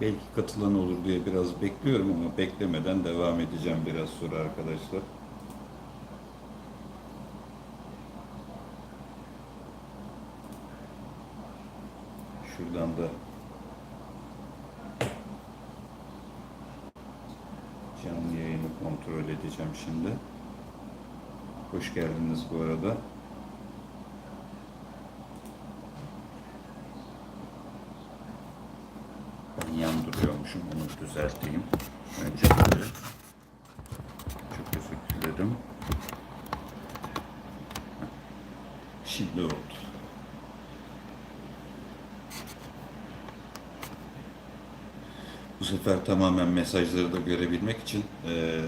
Belki katılan olur diye biraz bekliyorum ama beklemeden devam edeceğim biraz sonra arkadaşlar. Şuradan da canlı yayını kontrol edeceğim şimdi. Hoş geldiniz bu arada. Duruyormuşum. Onu düzelteyim. Öncelikle. Çok teşekkür ederim. Şimdi oldu. Bu sefer tamamen mesajları da görebilmek için e,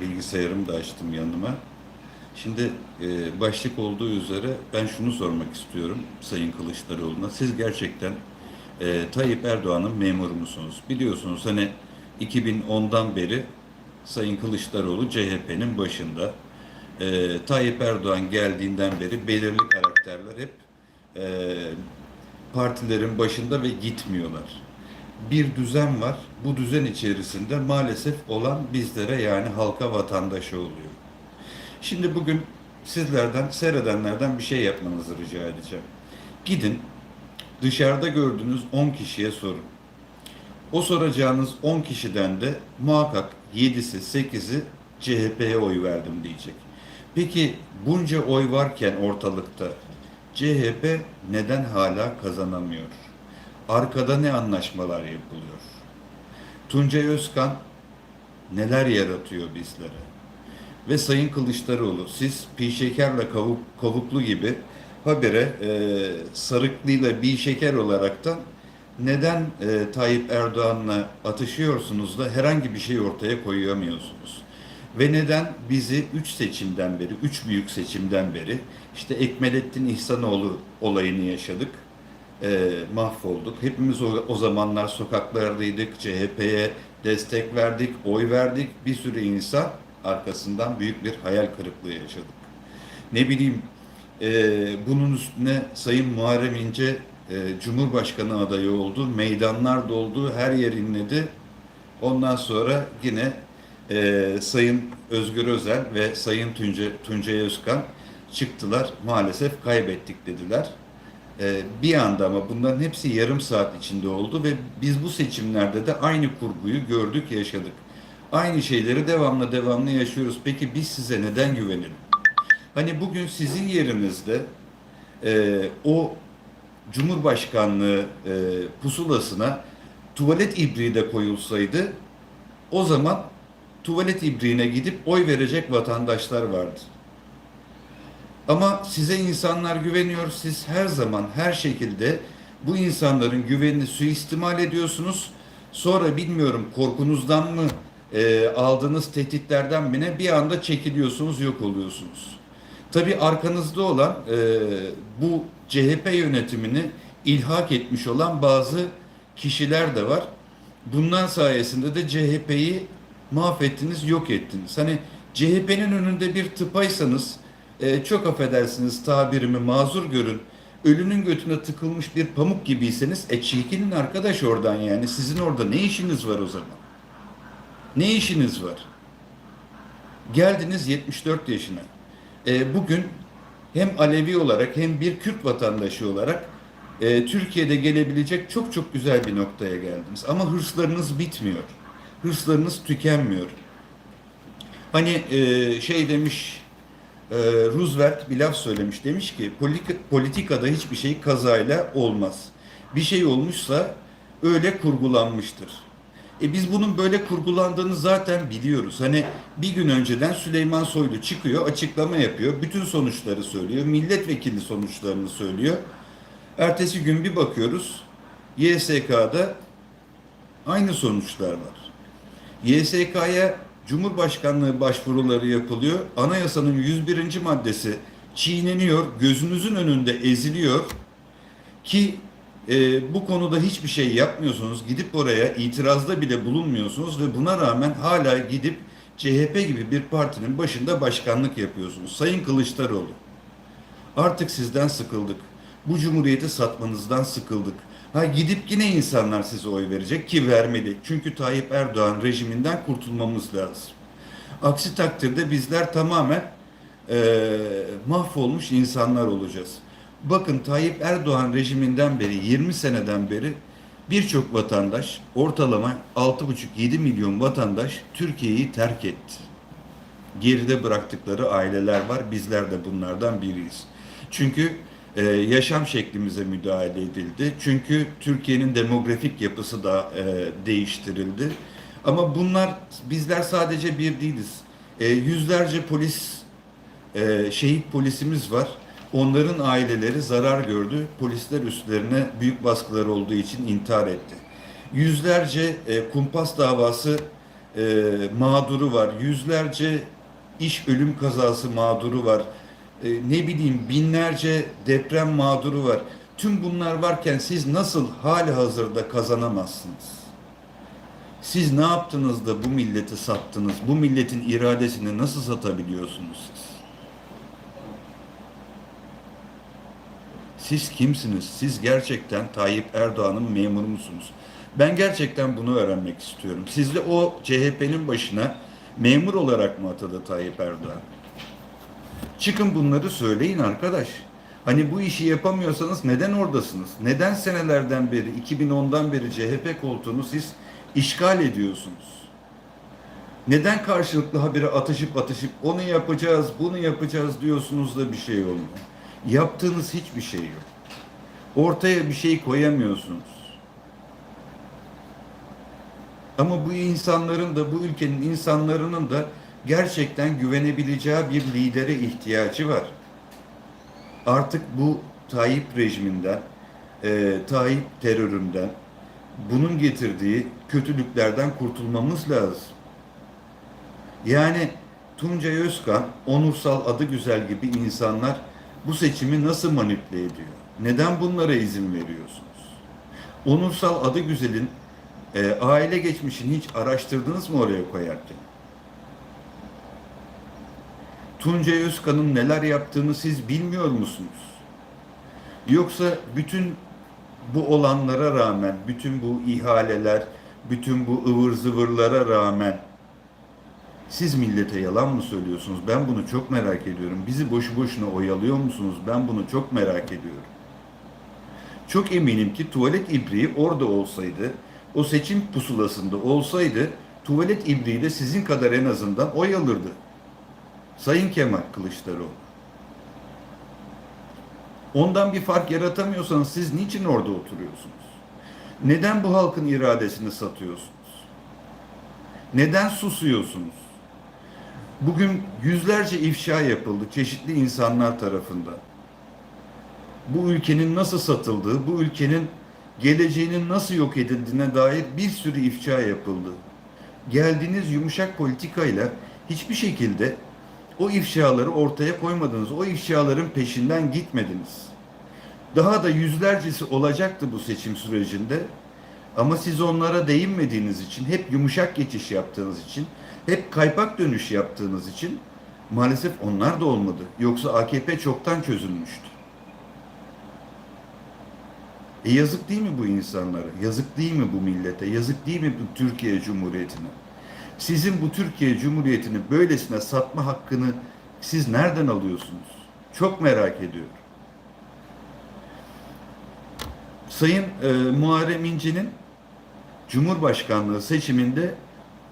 bilgisayarımı da açtım yanıma. Şimdi e, başlık olduğu üzere ben şunu sormak istiyorum Sayın Kılıçdaroğlu'na. Siz gerçekten e, Tayyip Erdoğan'ın memuru musunuz? Biliyorsunuz hani 2010'dan beri Sayın Kılıçdaroğlu CHP'nin başında. E, Tayyip Erdoğan geldiğinden beri belirli karakterler hep e, partilerin başında ve gitmiyorlar. Bir düzen var. Bu düzen içerisinde maalesef olan bizlere yani halka vatandaşı oluyor. Şimdi bugün sizlerden, seyredenlerden bir şey yapmanızı rica edeceğim. Gidin dışarıda gördüğünüz 10 kişiye sorun. O soracağınız 10 kişiden de muhakkak 7'si 8'i CHP'ye oy verdim diyecek. Peki bunca oy varken ortalıkta CHP neden hala kazanamıyor? Arkada ne anlaşmalar yapılıyor? Tuncay Özkan neler yaratıyor bizlere? Ve Sayın Kılıçdaroğlu siz pi şekerle kavuk, kavuklu gibi habire e, sarıklıyla bir şeker olaraktan neden e, Tayyip Erdoğan'la atışıyorsunuz da herhangi bir şey ortaya koyamıyorsunuz? Ve neden bizi üç seçimden beri, üç büyük seçimden beri işte Ekmelettin İhsanoğlu olayını yaşadık, e, mahvolduk. Hepimiz o, o zamanlar sokaklardaydık, CHP'ye destek verdik, oy verdik. Bir sürü insan arkasından büyük bir hayal kırıklığı yaşadık. Ne bileyim e, bunun üstüne Sayın Muharrem İnce e, Cumhurbaşkanı adayı oldu. Meydanlar doldu, her yer inledi. Ondan sonra yine e, Sayın Özgür Özel ve Sayın Tunca, Tuncay Özkan çıktılar. Maalesef kaybettik dediler. E, bir anda ama bunların hepsi yarım saat içinde oldu ve biz bu seçimlerde de aynı kurguyu gördük, yaşadık. Aynı şeyleri devamlı devamlı yaşıyoruz. Peki biz size neden güvenelim? Hani bugün sizin yerinizde e, o Cumhurbaşkanlığı e, pusulasına tuvalet ibriği de koyulsaydı o zaman tuvalet ibriğine gidip oy verecek vatandaşlar vardı. Ama size insanlar güveniyor. Siz her zaman her şekilde bu insanların güvenini suistimal ediyorsunuz. Sonra bilmiyorum korkunuzdan mı e, aldığınız tehditlerden mi ne bir anda çekiliyorsunuz, yok oluyorsunuz. Tabi arkanızda olan e, bu CHP yönetimini ilhak etmiş olan bazı kişiler de var. Bundan sayesinde de CHP'yi mahvettiniz, yok ettiniz. Hani CHP'nin önünde bir tıpaysanız e, çok affedersiniz tabirimi mazur görün. Ölünün götüne tıkılmış bir pamuk gibiyseniz e çekilin arkadaş oradan yani. Sizin orada ne işiniz var o zaman? Ne işiniz var? Geldiniz 74 yaşına. E, bugün hem Alevi olarak hem bir Kürt vatandaşı olarak e, Türkiye'de gelebilecek çok çok güzel bir noktaya geldiniz. Ama hırslarınız bitmiyor. Hırslarınız tükenmiyor. Hani e, şey demiş e, Roosevelt bir laf söylemiş. Demiş ki "Politik- politikada hiçbir şey kazayla olmaz. Bir şey olmuşsa öyle kurgulanmıştır. E biz bunun böyle kurgulandığını zaten biliyoruz. Hani bir gün önceden Süleyman Soylu çıkıyor, açıklama yapıyor. Bütün sonuçları söylüyor. Milletvekili sonuçlarını söylüyor. Ertesi gün bir bakıyoruz. YSK'da aynı sonuçlar var. YSK'ya Cumhurbaşkanlığı başvuruları yapılıyor. Anayasanın 101. maddesi çiğneniyor, gözünüzün önünde eziliyor ki e, bu konuda hiçbir şey yapmıyorsunuz. Gidip oraya itirazda bile bulunmuyorsunuz ve buna rağmen hala gidip CHP gibi bir partinin başında başkanlık yapıyorsunuz. Sayın Kılıçdaroğlu, artık sizden sıkıldık. Bu cumhuriyeti satmanızdan sıkıldık. Ha gidip yine insanlar size oy verecek ki vermeli. Çünkü Tayyip Erdoğan rejiminden kurtulmamız lazım. Aksi takdirde bizler tamamen eee mahvolmuş insanlar olacağız. Bakın Tayyip Erdoğan rejiminden beri 20 seneden beri birçok vatandaş ortalama 6,5-7 milyon vatandaş Türkiye'yi terk etti. Geride bıraktıkları aileler var. Bizler de bunlardan biriyiz. Çünkü e, yaşam şeklimize müdahale edildi. Çünkü Türkiye'nin demografik yapısı da e, değiştirildi. Ama bunlar bizler sadece bir değiliz. E, yüzlerce polis, e, şehit polisimiz var. Onların aileleri zarar gördü. Polisler üstlerine büyük baskılar olduğu için intihar etti. Yüzlerce e, kumpas davası e, mağduru var. Yüzlerce iş ölüm kazası mağduru var. E, ne bileyim binlerce deprem mağduru var. Tüm bunlar varken siz nasıl hali hazırda kazanamazsınız? Siz ne yaptınız da bu milleti sattınız? Bu milletin iradesini nasıl satabiliyorsunuz siz? Siz kimsiniz? Siz gerçekten Tayyip Erdoğan'ın memuru musunuz? Ben gerçekten bunu öğrenmek istiyorum. Siz de o CHP'nin başına memur olarak mı atadı Tayyip Erdoğan? Çıkın bunları söyleyin arkadaş. Hani bu işi yapamıyorsanız neden oradasınız? Neden senelerden beri, 2010'dan beri CHP koltuğunu siz işgal ediyorsunuz? Neden karşılıklı habire atışıp atışıp onu yapacağız, bunu yapacağız diyorsunuz da bir şey olmuyor? Yaptığınız hiçbir şey yok. Ortaya bir şey koyamıyorsunuz. Ama bu insanların da bu ülkenin insanların da gerçekten güvenebileceği bir lidere ihtiyacı var. Artık bu Tayyip rejiminden, e, Tayyip teröründen, bunun getirdiği kötülüklerden kurtulmamız lazım. Yani Tuncay Özkan, Onursal adı güzel gibi insanlar bu seçimi nasıl manipüle ediyor? Neden bunlara izin veriyorsunuz? Onursal adı güzelin e, aile geçmişini hiç araştırdınız mı oraya koyarken? Tuncay Özkan'ın neler yaptığını siz bilmiyor musunuz? Yoksa bütün bu olanlara rağmen, bütün bu ihaleler, bütün bu ıvır zıvırlara rağmen siz millete yalan mı söylüyorsunuz? Ben bunu çok merak ediyorum. Bizi boşu boşuna oyalıyor musunuz? Ben bunu çok merak ediyorum. Çok eminim ki tuvalet ibriği orada olsaydı, o seçim pusulasında olsaydı, tuvalet ibriği de sizin kadar en azından oy alırdı. Sayın Kemal Kılıçdaroğlu. Ondan bir fark yaratamıyorsanız siz niçin orada oturuyorsunuz? Neden bu halkın iradesini satıyorsunuz? Neden susuyorsunuz? Bugün yüzlerce ifşa yapıldı çeşitli insanlar tarafından. Bu ülkenin nasıl satıldığı, bu ülkenin geleceğinin nasıl yok edildiğine dair bir sürü ifşa yapıldı. Geldiğiniz yumuşak politikayla hiçbir şekilde o ifşaları ortaya koymadınız. O ifşaların peşinden gitmediniz. Daha da yüzlercesi olacaktı bu seçim sürecinde. Ama siz onlara değinmediğiniz için, hep yumuşak geçiş yaptığınız için, hep kaypak dönüş yaptığınız için maalesef onlar da olmadı. Yoksa AKP çoktan çözülmüştü. E yazık değil mi bu insanlara? Yazık değil mi bu millete? Yazık değil mi bu Türkiye Cumhuriyeti'ne? Sizin bu Türkiye Cumhuriyeti'ni böylesine satma hakkını siz nereden alıyorsunuz? Çok merak ediyorum. Sayın e, Muharrem İnce'nin Cumhurbaşkanlığı seçiminde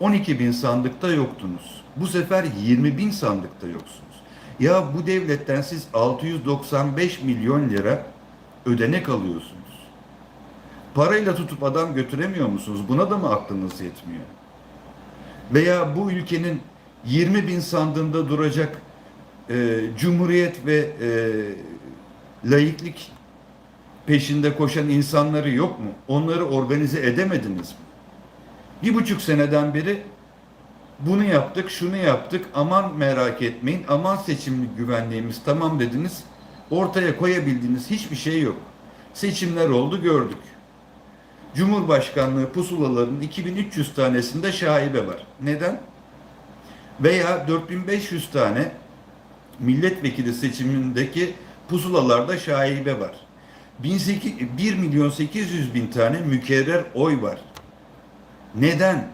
12 bin sandıkta yoktunuz. Bu sefer 20 bin sandıkta yoksunuz. Ya bu devletten siz 695 milyon lira ödenek alıyorsunuz. Parayla tutup adam götüremiyor musunuz? Buna da mı aklınız yetmiyor? Veya bu ülkenin 20 bin sandığında duracak e, cumhuriyet ve e, laiklik peşinde koşan insanları yok mu? Onları organize edemediniz mi? Bir buçuk seneden beri bunu yaptık, şunu yaptık, aman merak etmeyin, aman seçimlik güvenliğimiz tamam dediniz. Ortaya koyabildiğiniz hiçbir şey yok. Seçimler oldu gördük. Cumhurbaşkanlığı pusulalarının 2300 tanesinde şaibe var. Neden? Veya 4500 tane milletvekili seçimindeki pusulalarda şaibe var. 18 1 milyon 800 bin tane mükerrer oy var. Neden?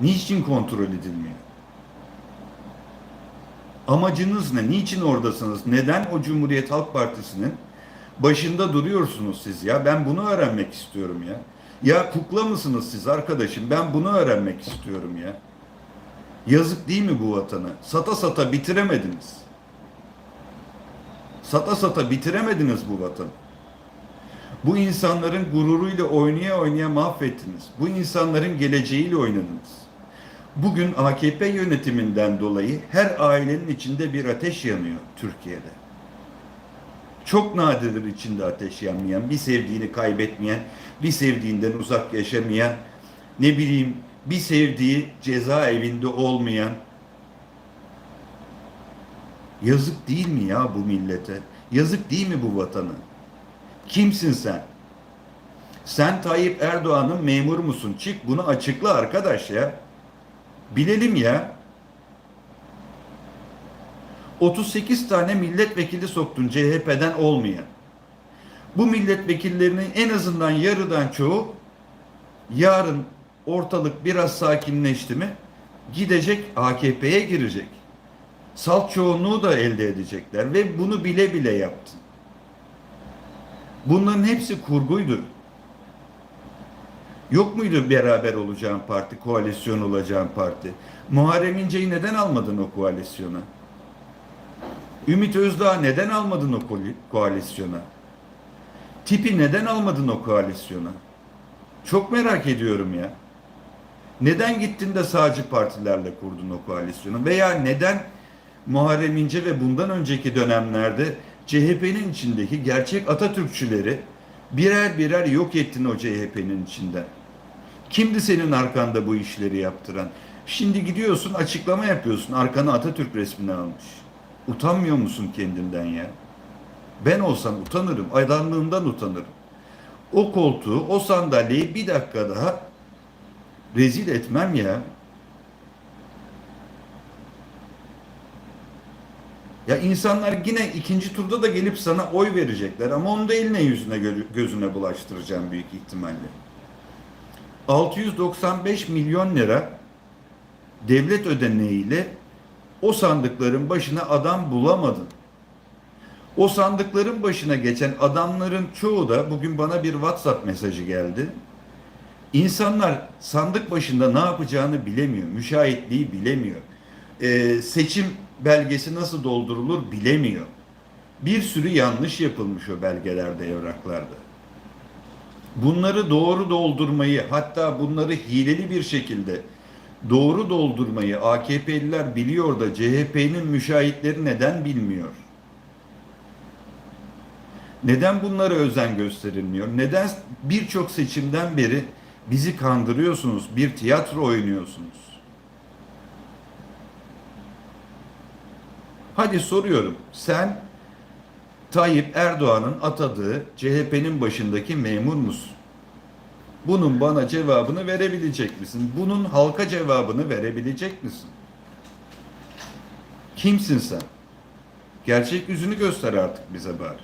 Niçin kontrol edilmiyor? Amacınız ne? Niçin oradasınız? Neden o Cumhuriyet Halk Partisi'nin başında duruyorsunuz siz ya? Ben bunu öğrenmek istiyorum ya. Ya kukla mısınız siz arkadaşım? Ben bunu öğrenmek istiyorum ya. Yazık değil mi bu vatanı? Sata sata bitiremediniz. Sata sata bitiremediniz bu vatanı. Bu insanların gururuyla oynaya oynaya mahvettiniz. Bu insanların geleceğiyle oynadınız. Bugün AKP yönetiminden dolayı her ailenin içinde bir ateş yanıyor Türkiye'de. Çok nadirdir içinde ateş yanmayan, bir sevdiğini kaybetmeyen, bir sevdiğinden uzak yaşamayan, ne bileyim bir sevdiği cezaevinde olmayan. Yazık değil mi ya bu millete? Yazık değil mi bu vatana? Kimsin sen? Sen Tayyip Erdoğan'ın memur musun? Çık bunu açıkla arkadaş ya. Bilelim ya. 38 tane milletvekili soktun CHP'den olmayan. Bu milletvekillerinin en azından yarıdan çoğu yarın ortalık biraz sakinleşti mi gidecek AKP'ye girecek. Salt çoğunluğu da elde edecekler ve bunu bile bile yaptın. Bunların hepsi kurguydu. Yok muydu beraber olacağın parti, koalisyon olacağın parti? Muharrem İnce'yi neden almadın o koalisyona? Ümit Özdağ neden almadın o ko- koalisyona? Tipi neden almadın o koalisyona? Çok merak ediyorum ya. Neden gittin de sağcı partilerle kurdun o koalisyonu? Veya neden Muharrem İnce ve bundan önceki dönemlerde CHP'nin içindeki gerçek Atatürkçüleri birer birer yok ettin o CHP'nin içinden? Kimdi senin arkanda bu işleri yaptıran? Şimdi gidiyorsun açıklama yapıyorsun. Arkana Atatürk resmini almış. Utanmıyor musun kendinden ya? Ben olsam utanırım. Aydanlığımdan utanırım. O koltuğu, o sandalyeyi bir dakika daha rezil etmem ya. Ya insanlar yine ikinci turda da gelip sana oy verecekler ama onu da eline yüzüne gö- gözüne bulaştıracağım büyük ihtimalle. 695 milyon lira devlet ödeneğiyle o sandıkların başına adam bulamadın. O sandıkların başına geçen adamların çoğu da bugün bana bir WhatsApp mesajı geldi. İnsanlar sandık başında ne yapacağını bilemiyor, müşahitliği bilemiyor. Ee, seçim belgesi nasıl doldurulur bilemiyor. Bir sürü yanlış yapılmış o belgelerde, evraklarda. Bunları doğru doldurmayı, hatta bunları hileli bir şekilde doğru doldurmayı AKP'liler biliyor da CHP'nin müşahitleri neden bilmiyor? Neden bunlara özen gösterilmiyor? Neden birçok seçimden beri bizi kandırıyorsunuz, bir tiyatro oynuyorsunuz? Hadi soruyorum. Sen Tayyip Erdoğan'ın atadığı CHP'nin başındaki memur musun? Bunun bana cevabını verebilecek misin? Bunun halka cevabını verebilecek misin? Kimsin sen? Gerçek yüzünü göster artık bize bari.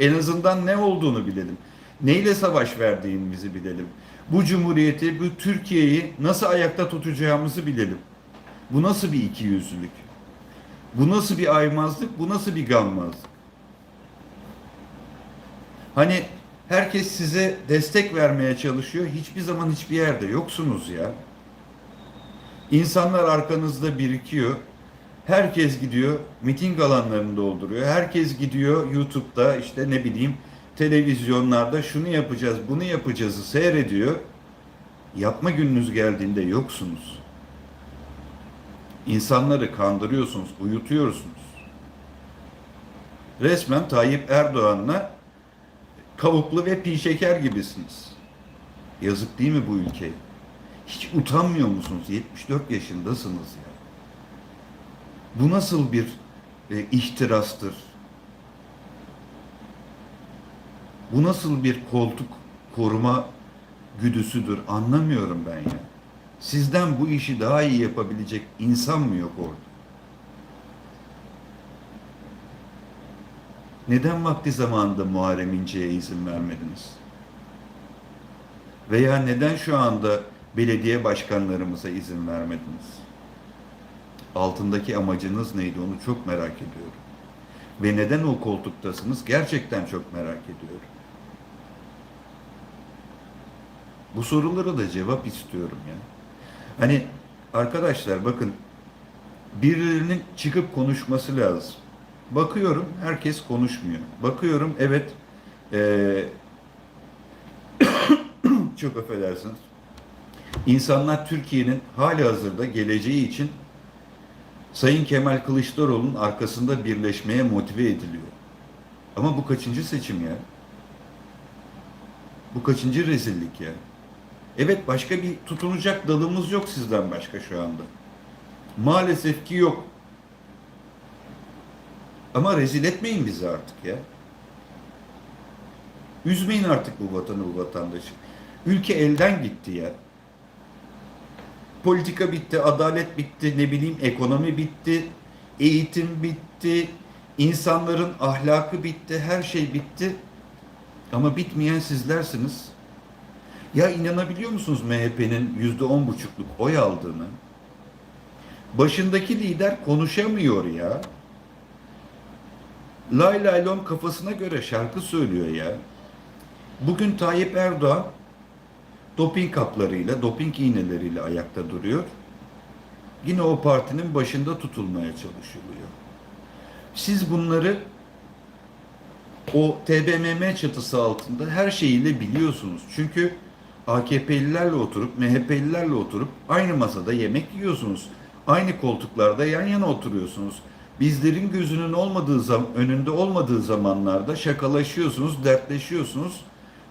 En azından ne olduğunu bilelim. Neyle savaş verdiğimizi bilelim. Bu cumhuriyeti, bu Türkiye'yi nasıl ayakta tutacağımızı bilelim. Bu nasıl bir ikiyüzlülük? Bu nasıl bir aymazlık? Bu nasıl bir gammazlık? Hani herkes size destek vermeye çalışıyor. Hiçbir zaman hiçbir yerde yoksunuz ya. İnsanlar arkanızda birikiyor. Herkes gidiyor miting alanlarını dolduruyor. Herkes gidiyor YouTube'da işte ne bileyim televizyonlarda şunu yapacağız, bunu yapacağızı seyrediyor. Yapma gününüz geldiğinde yoksunuz. İnsanları kandırıyorsunuz, uyutuyorsunuz. Resmen Tayyip Erdoğan'la kavuklu ve pi şeker gibisiniz. Yazık değil mi bu ülkeye? Hiç utanmıyor musunuz? 74 yaşındasınız ya. Bu nasıl bir e, ihtirastır? Bu nasıl bir koltuk koruma güdüsüdür anlamıyorum ben ya. Sizden bu işi daha iyi yapabilecek insan mı yok orada? Neden vakti zamanında Muharrem İnce'ye izin vermediniz? Veya neden şu anda belediye başkanlarımıza izin vermediniz? Altındaki amacınız neydi onu çok merak ediyorum. Ve neden o koltuktasınız gerçekten çok merak ediyorum. Bu sorulara da cevap istiyorum ya. Hani arkadaşlar bakın birilerinin çıkıp konuşması lazım. Bakıyorum herkes konuşmuyor. Bakıyorum evet eee, çok affedersiniz. İnsanlar Türkiye'nin hali hazırda geleceği için Sayın Kemal Kılıçdaroğlu'nun arkasında birleşmeye motive ediliyor. Ama bu kaçıncı seçim ya? Bu kaçıncı rezillik ya? Evet başka bir tutunacak dalımız yok sizden başka şu anda. Maalesef ki yok. Ama rezil etmeyin bizi artık ya. Üzmeyin artık bu vatanı, bu vatandaşı. Ülke elden gitti ya. Politika bitti, adalet bitti, ne bileyim ekonomi bitti, eğitim bitti, insanların ahlakı bitti, her şey bitti. Ama bitmeyen sizlersiniz. Ya inanabiliyor musunuz MHP'nin yüzde on buçukluk oy aldığını? Başındaki lider konuşamıyor ya. Lay lay lom kafasına göre şarkı söylüyor ya. Bugün Tayyip Erdoğan doping kaplarıyla, doping iğneleriyle ayakta duruyor. Yine o partinin başında tutulmaya çalışılıyor. Siz bunları o TBMM çatısı altında her şeyiyle biliyorsunuz. Çünkü AKP'lilerle oturup, MHP'lilerle oturup aynı masada yemek yiyorsunuz. Aynı koltuklarda yan yana oturuyorsunuz. Bizlerin gözünün olmadığı zaman, önünde olmadığı zamanlarda şakalaşıyorsunuz, dertleşiyorsunuz.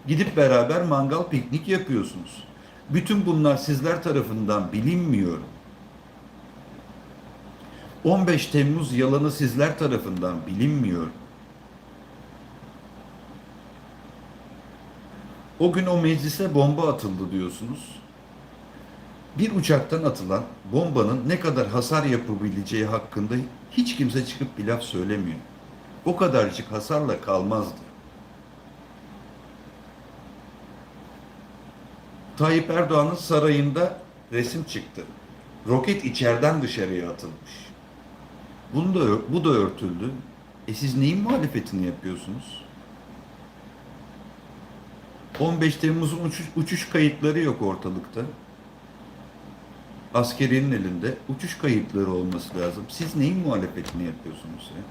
Gidip beraber mangal piknik yapıyorsunuz. Bütün bunlar sizler tarafından bilinmiyor. 15 Temmuz yalanı sizler tarafından bilinmiyor. O gün o meclise bomba atıldı diyorsunuz. Bir uçaktan atılan bombanın ne kadar hasar yapabileceği hakkında hiç kimse çıkıp bir laf söylemiyor. O kadarcık hasarla kalmazdı. Tayyip Erdoğan'ın sarayında resim çıktı. Roket içeriden dışarıya atılmış. Bunu da, bu da örtüldü. E siz neyin muhalefetini yapıyorsunuz? 15 Temmuz'un uçuş, uçuş kayıtları yok ortalıkta. Askerinin elinde uçuş kayıtları olması lazım. Siz neyin muhalefetini yapıyorsunuz ya?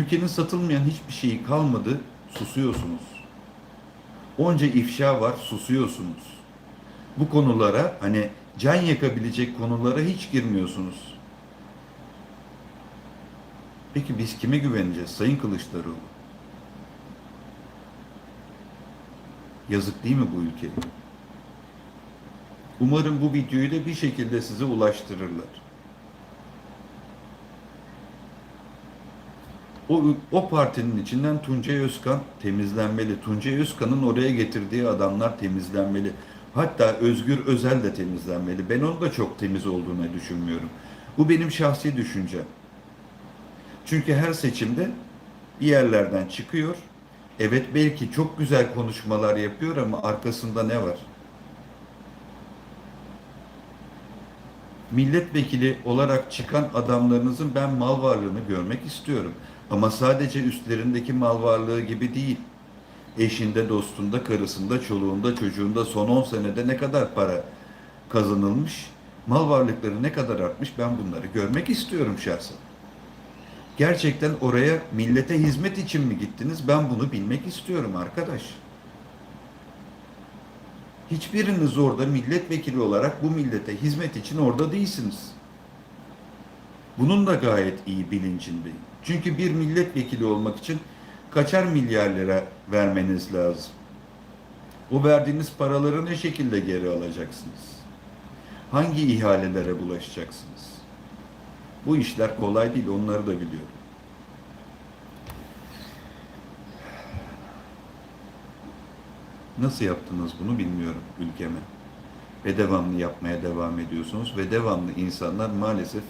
Ülkenin satılmayan hiçbir şeyi kalmadı, susuyorsunuz. Onca ifşa var, susuyorsunuz. Bu konulara hani can yakabilecek konulara hiç girmiyorsunuz. Peki biz kime güveneceğiz Sayın Kılıçdaroğlu? Yazık değil mi bu ülkeye? Umarım bu videoyu da bir şekilde size ulaştırırlar. O, o partinin içinden Tuncay Özkan temizlenmeli. Tuncay Özkan'ın oraya getirdiği adamlar temizlenmeli. Hatta Özgür Özel de temizlenmeli. Ben onun da çok temiz olduğunu düşünmüyorum. Bu benim şahsi düşüncem. Çünkü her seçimde bir yerlerden çıkıyor. Evet belki çok güzel konuşmalar yapıyor ama arkasında ne var? Milletvekili olarak çıkan adamlarınızın ben mal varlığını görmek istiyorum. Ama sadece üstlerindeki mal varlığı gibi değil. Eşinde, dostunda, karısında, çoluğunda, çocuğunda son 10 senede ne kadar para kazanılmış, mal varlıkları ne kadar artmış ben bunları görmek istiyorum şahsen. Gerçekten oraya millete hizmet için mi gittiniz? Ben bunu bilmek istiyorum arkadaş. Hiçbiriniz orada milletvekili olarak bu millete hizmet için orada değilsiniz. Bunun da gayet iyi bilincindeyim. Çünkü bir milletvekili olmak için kaçar milyar lira vermeniz lazım. O verdiğiniz paraları ne şekilde geri alacaksınız? Hangi ihalelere bulaşacaksınız? Bu işler kolay değil, onları da biliyorum. Nasıl yaptınız bunu bilmiyorum ülkeme. Ve devamlı yapmaya devam ediyorsunuz ve devamlı insanlar maalesef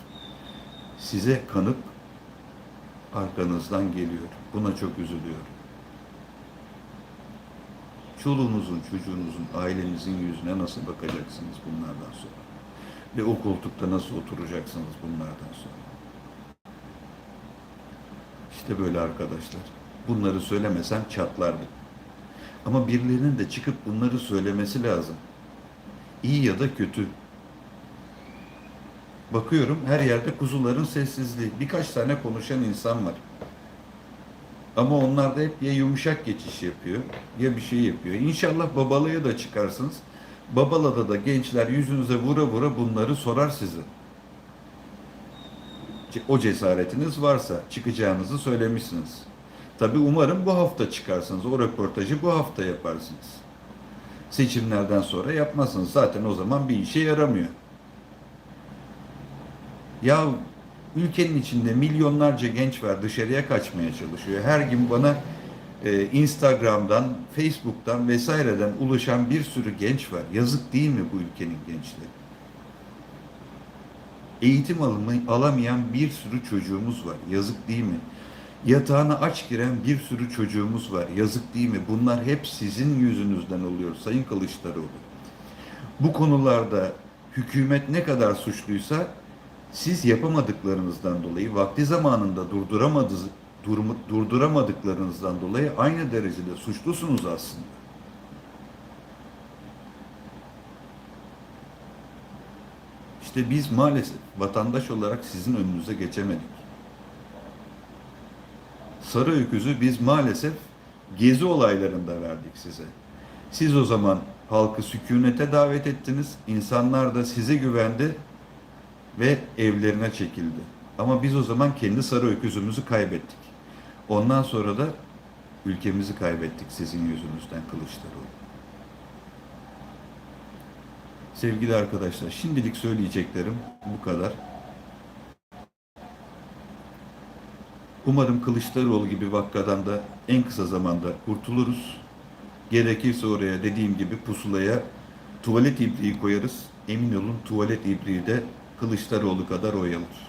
size kanıp arkanızdan geliyor. Buna çok üzülüyorum. Çoluğunuzun, çocuğunuzun, ailenizin yüzüne nasıl bakacaksınız bunlardan sonra? Ve o koltukta nasıl oturacaksınız bunlardan sonra? İşte böyle arkadaşlar. Bunları söylemesem çatlardım. Ama birilerinin de çıkıp bunları söylemesi lazım. İyi ya da kötü. Bakıyorum her yerde kuzuların sessizliği. Birkaç tane konuşan insan var. Ama onlar da hep ya yumuşak geçiş yapıyor ya bir şey yapıyor. İnşallah babalığa da çıkarsınız. Babalada da gençler yüzünüze vura vura bunları sorar size. O cesaretiniz varsa çıkacağınızı söylemişsiniz. Tabi umarım bu hafta çıkarsınız. O röportajı bu hafta yaparsınız. Seçimlerden sonra yapmazsınız. Zaten o zaman bir işe yaramıyor. Ya ülkenin içinde milyonlarca genç var dışarıya kaçmaya çalışıyor. Her gün bana e, Instagram'dan, Facebook'tan vesaireden ulaşan bir sürü genç var. Yazık değil mi bu ülkenin gençleri? Eğitim alımı alamayan bir sürü çocuğumuz var. Yazık değil mi? Yatağına aç giren bir sürü çocuğumuz var. Yazık değil mi? Bunlar hep sizin yüzünüzden oluyor Sayın Kılıçdaroğlu. Bu konularda hükümet ne kadar suçluysa siz yapamadıklarınızdan dolayı vakti zamanında durduramadınız, durmu- durduramadıklarınızdan dolayı aynı derecede suçlusunuz aslında. İşte biz maalesef vatandaş olarak sizin önünüze geçemedik. Sarı öküzü biz maalesef gezi olaylarında verdik size. Siz o zaman halkı sükunete davet ettiniz. İnsanlar da size güvendi ve evlerine çekildi. Ama biz o zaman kendi sarı öküzümüzü kaybettik. Ondan sonra da ülkemizi kaybettik sizin yüzünüzden Kılıçdaroğlu. Sevgili arkadaşlar, şimdilik söyleyeceklerim bu kadar. Umarım Kılıçdaroğlu gibi vakkadan da en kısa zamanda kurtuluruz. Gerekirse oraya dediğim gibi pusulaya tuvalet ibriği koyarız. Emin olun tuvalet ibriği de Kılıçdaroğlu kadar oy alır.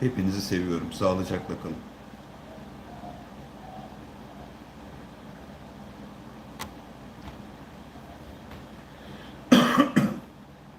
Hepinizi seviyorum. Sağlıcakla kalın.